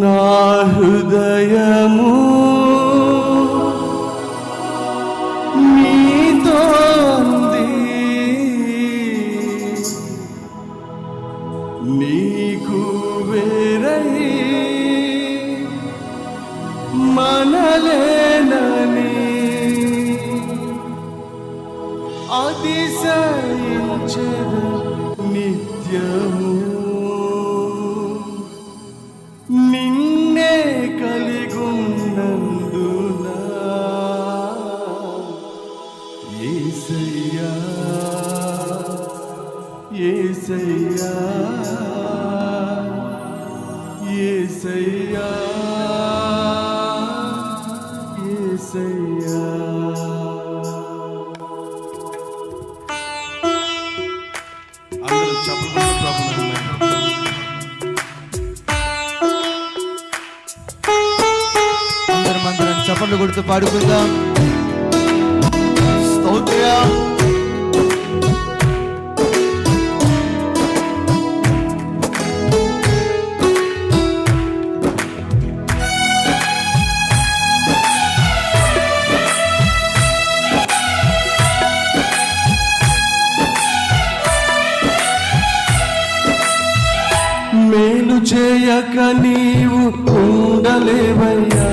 నా హృదయము మీతో పాడుకుందాం. స్తోత్ర. మేలు చేయక నీవు ఉండలేవయ్యా.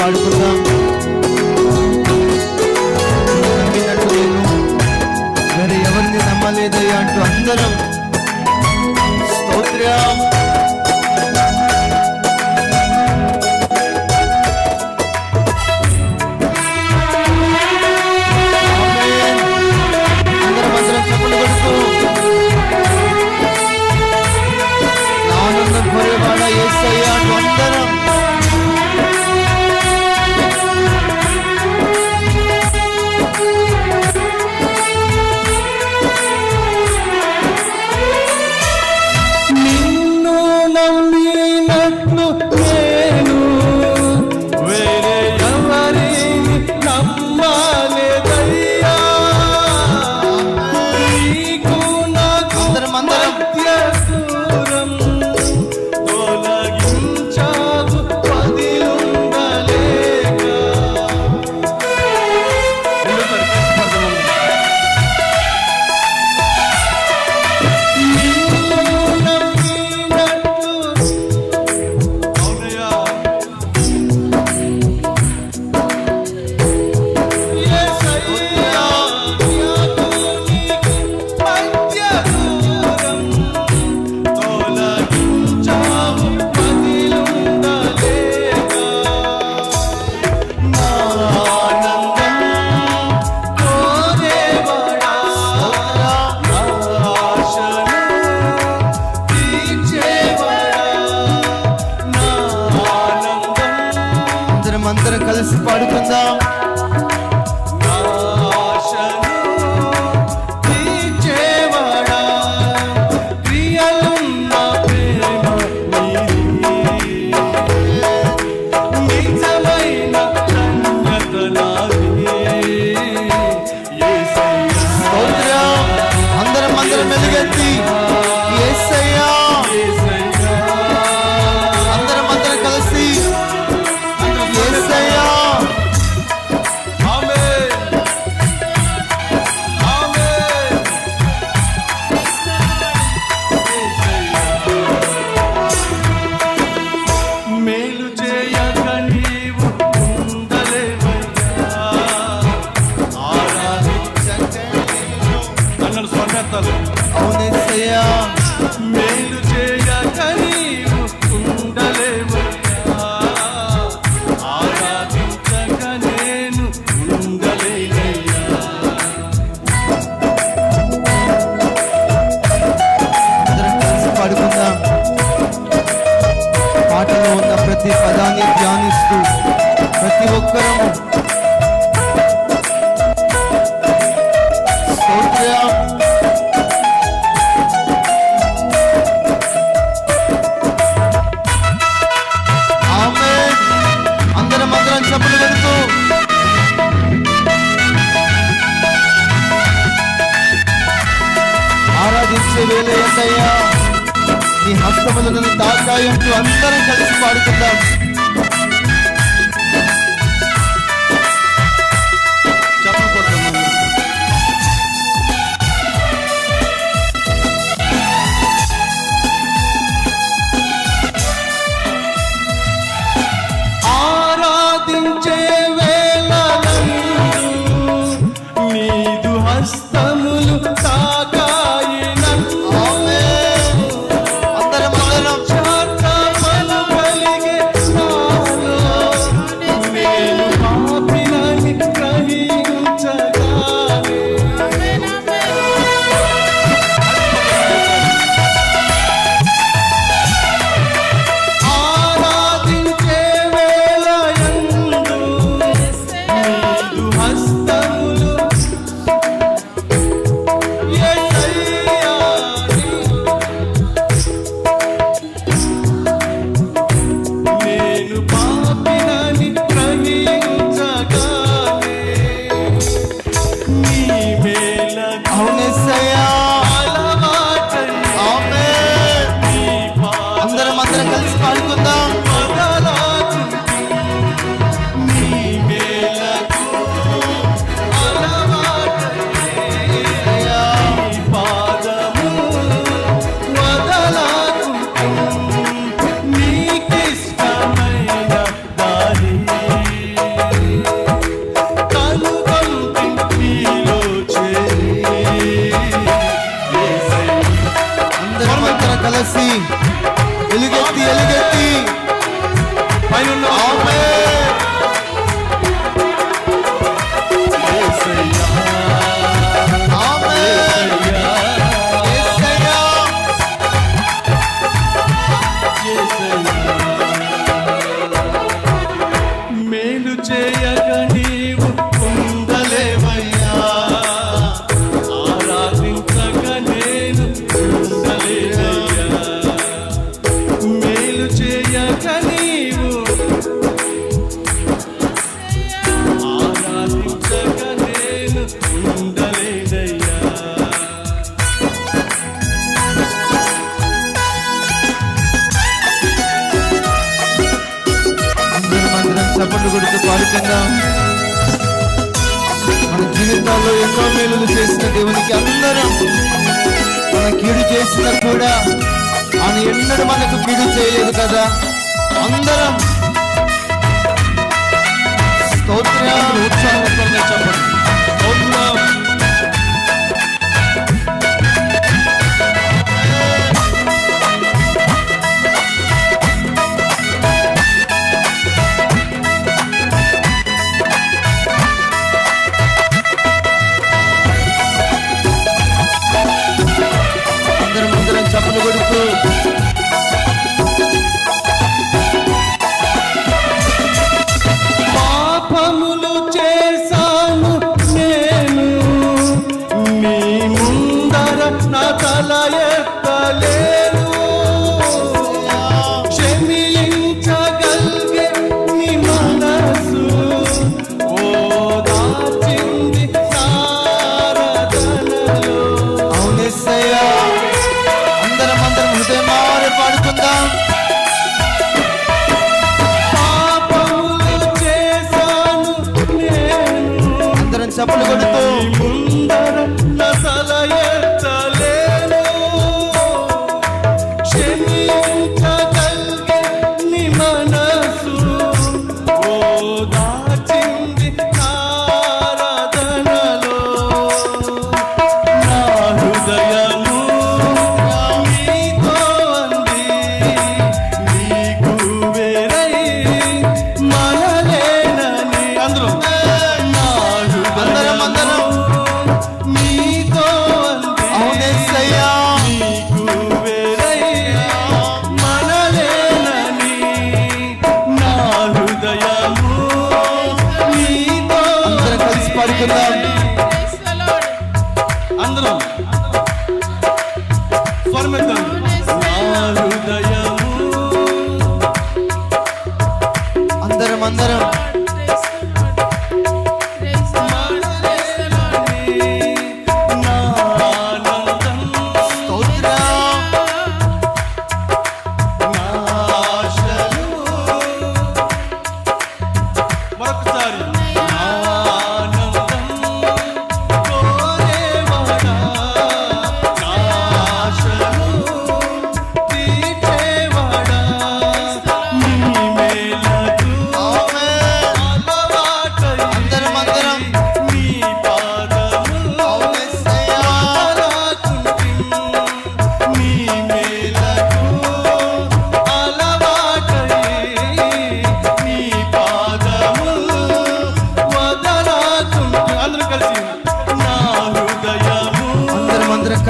పాడుకుందాం ఎవరిని నమ్మలేదయ్యా అంటూ అందరం దాసాయంతో అందరం కలిసి పాడుకుందాం. చప్పట్లు కొడుతూ పాడుకుందాం మన జీవితాల్లో ఎన్నో మేలు చేసిన దేవునికి అందరం మన కీడు చేసినా కూడా ఆయన ఎన్నడూ మనకు కీడు చేయలేదు కదా. అందరం స్తోత్రాలు ఉత్సాహంగా చెప్పండి. హృదయాలు కలిసి పడుకుందాం.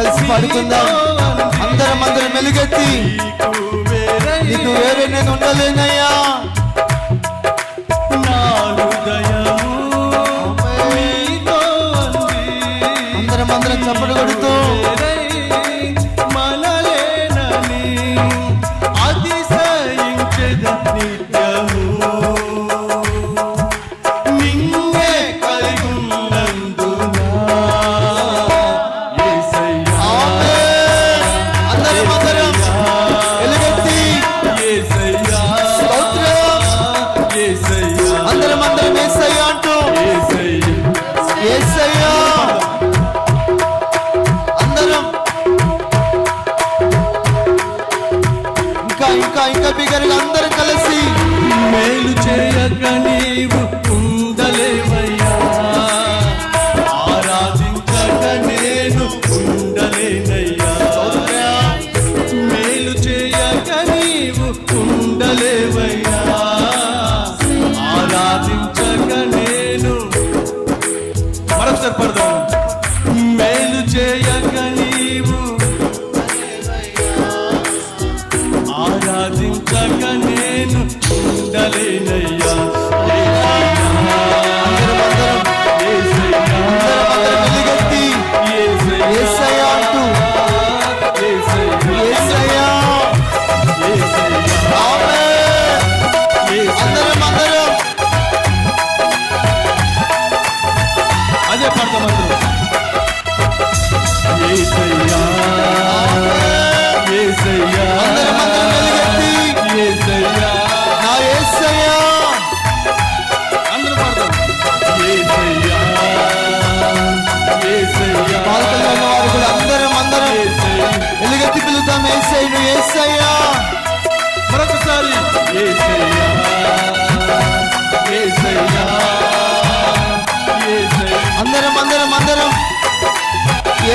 కలిసి పాడుకుందాం. అందరం అందరం మెలుగెత్తి నీకు వేరే నేను ఉండలేనయ్యా.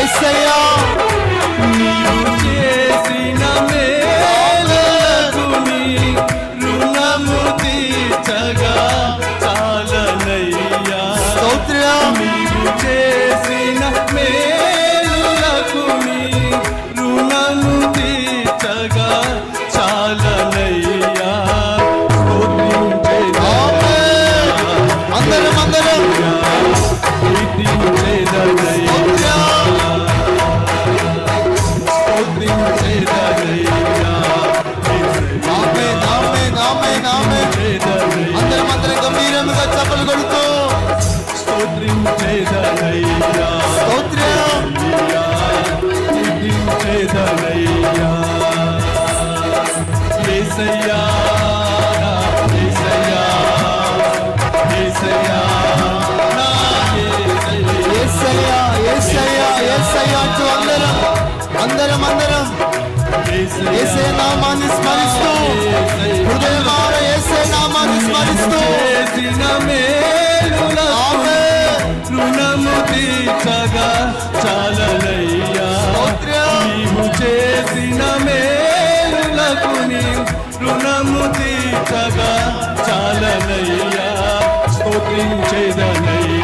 Senhor. ఏసే నామాన్ని స్మరిస్తూ హృదయమార ఏసే నామాన్ని స్మరిస్తూ. రుణము తీర్చగా చాలనయ్యా. నీవు చేసిన మేలులకు నీవు రుణము తీర్చగా చాలనయ్యా. స్తోత్రించేదనయ్యా.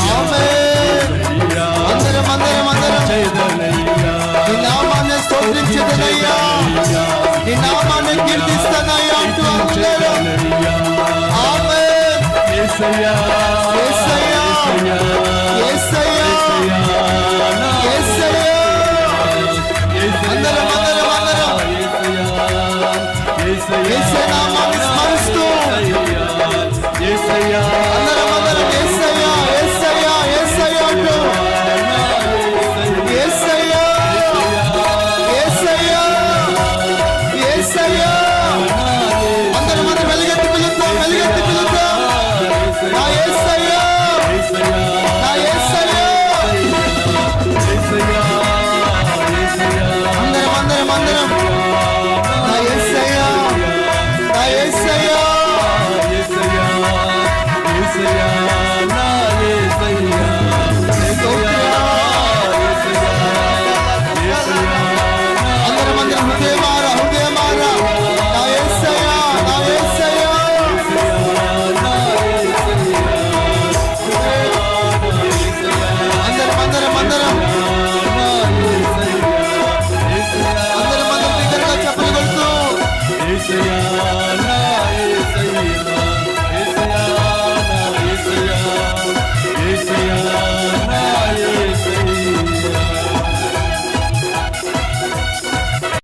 Give